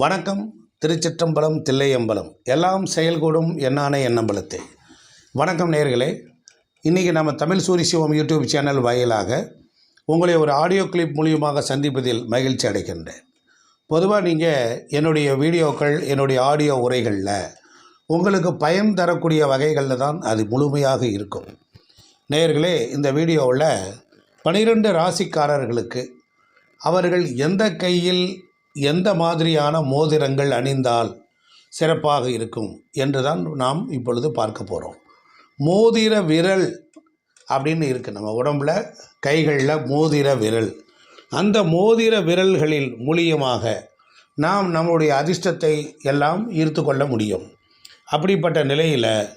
வணக்கம் திருச்சிற்றம்பலம் தில்லையம்பலம். எல்லாம் செயல்கூடும் என்னான எண்ணம்பலத்தை. வணக்கம் நேர்களே இன்றைக்கி நம்ம தமிழ் சூரி சிவம் யூடியூப் சேனல் வாயிலாக உங்களை ஒரு ஆடியோ கிளிப் மூலியமாக சந்திப்பதில் மகிழ்ச்சி அடைகின்றேன். பொதுவாக நீங்கள் என்னுடைய வீடியோக்கள் என்னுடைய ஆடியோ உரைகளில் உங்களுக்கு பயன் தரக்கூடிய வகைகளில் தான் அது முழுமையாக இருக்கும். நேர்களே இந்த வீடியோவில் பனிரெண்டு ராசிக்காரர்களுக்கு அவர்கள் எந்த கையில் எந்த மாதிரியான மோதிரங்கள் அணிந்தால் சிறப்பாக இருக்கும் என்று தான் நாம் இப்பொழுது பார்க்க போகிறோம் மோதிர விரல் அப்படின்னு இருக்குது நம்ம உடம்புல கைகளில் மோதிர விரல். அந்த மோதிர விரல்களில் மூலியமாக நாம் நம்முடைய அதிர்ஷ்டத்தை எல்லாம் ஈர்த்து கொள்ள முடியும். அப்படிப்பட்ட நிலையில்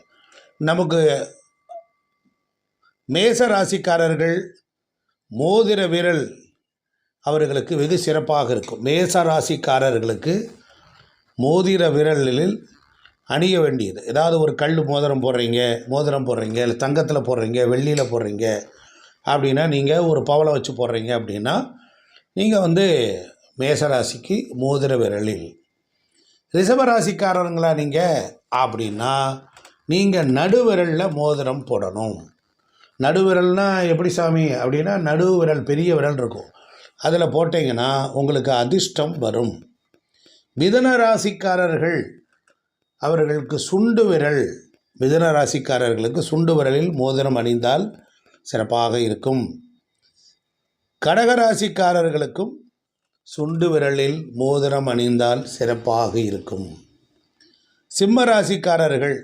நமக்கு மேச ராசிக்காரர்கள் மோதிர விரல் அவர்களுக்கு வெகு சிறப்பாக இருக்கும். மேச ராசிக்காரர்களுக்கு மோதிர விரலில் அணிய வேண்டியது. ஏதாவது ஒரு கல் மோதிரம் போடுறீங்க மோதிரம் போடுறீங்க இல்லை தங்கத்தில் போடுறீங்க வெள்ளியில் போடுறீங்க அப்படின்னா நீங்கள் ஒரு பவளை வச்சு போடுறீங்க அப்படின்னா நீங்கள் வந்து மேசராசிக்கு மோதிர விரலில். ரிஷபராசிக்காரங்களா நீங்கள் அப்படின்னா நீங்கள் நடுவிரலில் மோதிரம் போடணும். நடுவிரல்னால் எப்படி சாமி? அப்படின்னா நடுவிரல் பெரிய விரல் இருக்கும். அதில் போட்டிங்கன்னா உங்களுக்கு அதிர்ஷ்டம் வரும். மிதன ராசிக்காரர்கள் அவர்களுக்கு சுண்டு விரல். மிதன ராசிக்காரர்களுக்கு சுண்டு விரலில் மோதிரம் அணிந்தால் சிறப்பாக இருக்கும். கடகராசிக்காரர்களுக்கும் சுண்டு விரலில் மோதிரம் அணிந்தால் சிறப்பாக இருக்கும். சிம்ம ராசிக்காரர்கள்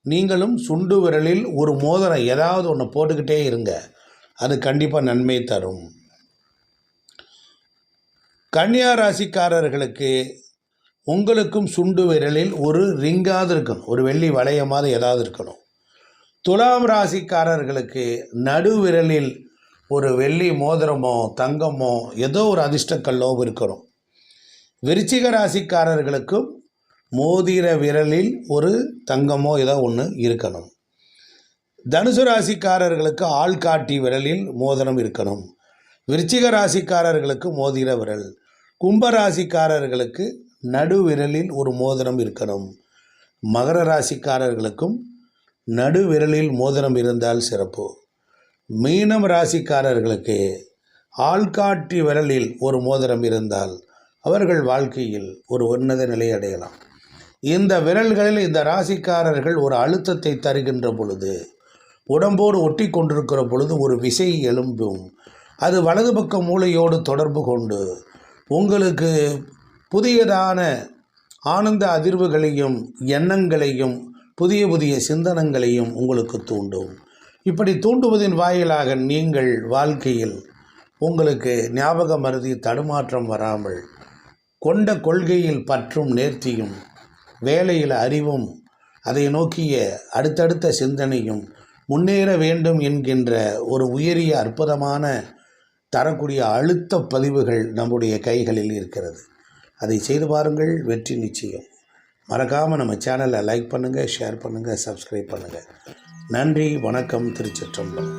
நீங்களும் சுண்டு விரலில் ஒரு மோதிரம் ஏதாவது ஒன்று போட்டுக்கிட்டே இருங்க. அது கண்டிப்பாக நன்மை தரும். கன்னியா ராசிக்காரர்களுக்கு உங்களுக்கும் சுண்டு விரலில் ஒரு ரிங்காவது இருக்கணும். ஒரு வெள்ளி வளையமாவது ஏதாவது இருக்கணும். துலாம் ராசிக்காரர்களுக்கு நடு விரலில் ஒரு வெள்ளி மோதிரமோ தங்கமோ ஏதோ ஒரு அதிர்ஷ்டக்கல்லோ இருக்கணும். விருச்சிக ராசிக்காரர்களுக்கும் மோதிர விரலில் ஒரு தங்கமோ ஏதோ ஒன்று இருக்கணும். தனுசு ராசிக்காரர்களுக்கு ஆள்காட்டி விரலில் மோதிரம் இருக்கணும். விருச்சிக ராசிக்காரர்களுக்கு மோதிர விரல். கும்ப ராசிக்காரர்களுக்கு நடு விரலில் ஒரு மோதிரம் இருக்கணும். மகர ராசிக்காரர்களுக்கும் நடு விரலில் மோதிரம் இருந்தால் சிறப்பு. மீனம் ராசிக்காரர்களுக்கு ஆள்காட்டி விரலில் ஒரு மோதிரம் இருந்தால் அவர்கள் வாழ்க்கையில் ஒரு உன்னத நிலை அடையலாம். இந்த விரல்களில் இந்த ராசிக்காரர்கள் ஒரு அழுத்தத்தை தருகின்ற பொழுது உடம்போடு ஒட்டி கொண்டிருக்கிற பொழுது ஒரு விசை எழும்பும். அது வலது பக்க மூளையோடு தொடர்பு கொண்டு உங்களுக்கு புதியதான ஆனந்த அதிர்வுகளையும் எண்ணங்களையும் புதிய புதிய சிந்தனங்களையும் உங்களுக்கு தூண்டும். இப்படி தூண்டுவதின் வாயிலாக நீங்கள் வாழ்க்கையில் உங்களுக்கு ஞாபக மருதி தடுமாற்றம் வராமல் கொண்ட கொள்கையில் பற்றும் நேர்த்தியும் வேலையில் அறிவும் அதை நோக்கிய அடுத்தடுத்த சிந்தனையும் முன்னேற வேண்டும் என்கின்ற ஒரு உயரிய அற்புதமான தரக்கூடிய அழுத்த பதிவுகள் நம்முடைய கைகளில் இருக்கிறது. அதை செய்து பாருங்கள் வெற்றி நிச்சயம். மறக்காமல் நம்ம சேனலை லைக் பண்ணுங்கள் ஷேர் பண்ணுங்கள் சப்ஸ்கிரைப் பண்ணுங்கள் நன்றி வணக்கம் திருச்சிற்றம்பலம்